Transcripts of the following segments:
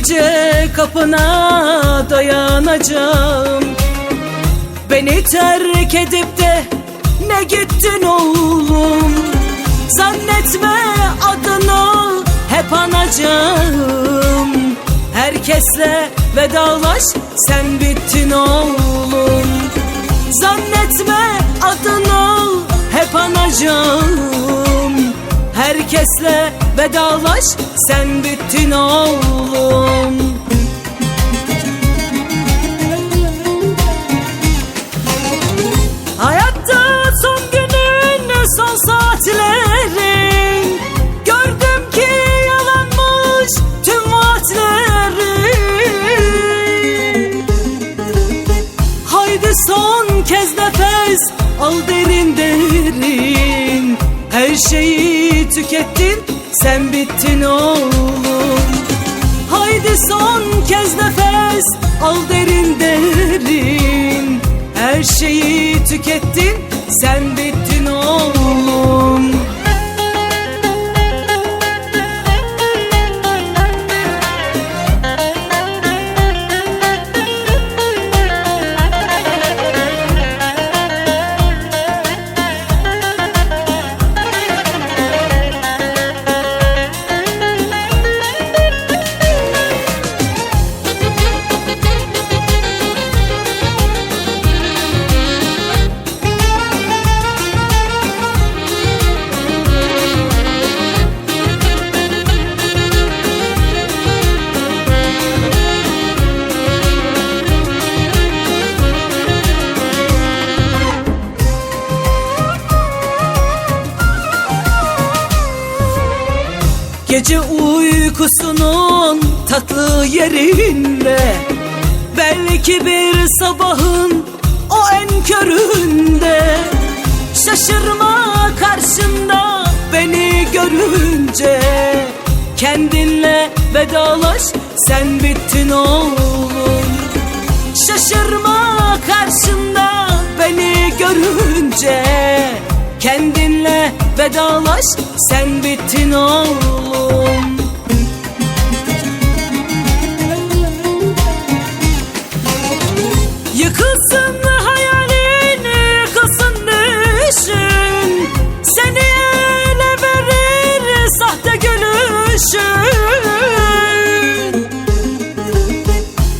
gece kapına dayanacağım. Beni terk edip de ne gittin oğlum? Zannetme adını hep anacağım. Herkesle vedalaş sen bittin oğlum. Zannetme adını hep anacağım Herkesle vedalaş sen bittin oğlum. Hayatta son günün son saatlerin Gördüm ki yalanmış tüm vaatlerin Haydi son kez nefes al derin derin. Her şeyi tükettin sen bittin oğlum. Haydi son kez nefes al derin derin. Her şeyi tükettin sen bittin oğlum Gece uykusunun tatlı yerinde Belki bir sabahın o en köründe. Şaşırma karşında beni görünce Kendinle vedalaş sen bittin oğlum. Şaşırma karşında beni görünce Kendinle vedalaş sen bittin oğlum. Yıkılsın hayalin, yıkılsın düşün. Seni ele verir sahte gülüşün.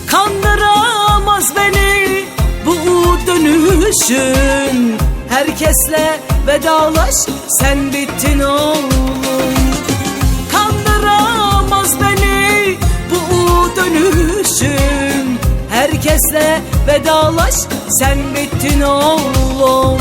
Kandıramaz beni bu dönüşün Herkesle vedalaş sen bittin oğlum. Kandıramaz beni bu dönüşün Herkesle vedalaş sen bittin oğlum